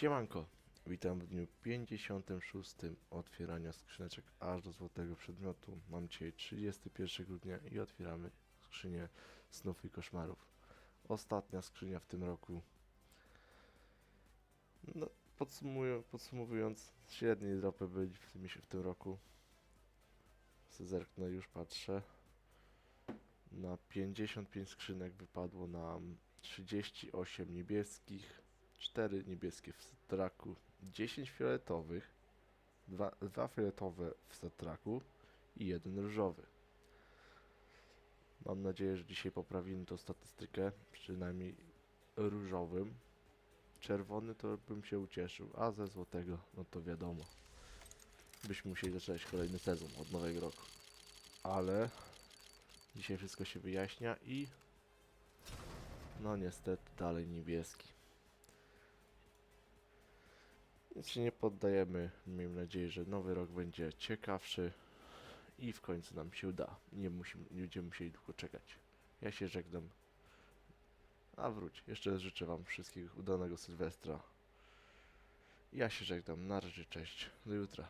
Siemanko, witam w dniu 56 otwierania skrzyneczek aż do złotego przedmiotu. Mam dzisiaj 31 grudnia i otwieramy skrzynię snów i koszmarów. Ostatnia skrzynia w tym roku. No, podsumowując, średnie dropy byli w tym, w tym roku. Se zerknę, już patrzę. Na 55 skrzynek wypadło nam 38 niebieskich, 4 niebieskie w traku, 10 fioletowych, 2, 2 fioletowe w traku i jeden różowy. Mam nadzieję, że dzisiaj poprawimy tą statystykę, przynajmniej różowym. Czerwony to bym się ucieszył, a ze złotego, no to wiadomo. Byśmy musieli zacząć kolejny sezon od nowego roku. Ale dzisiaj wszystko się wyjaśnia i no niestety dalej niebieski. Więc się nie poddajemy. Miejmy nadzieję, że nowy rok będzie ciekawszy i w końcu nam się uda. Nie, musimy, nie będziemy musieli długo czekać. Ja się żegnam. A wróć. Jeszcze raz życzę Wam wszystkiego udanego Sylwestra. Ja się żegnam. Na razie, cześć. Do jutra.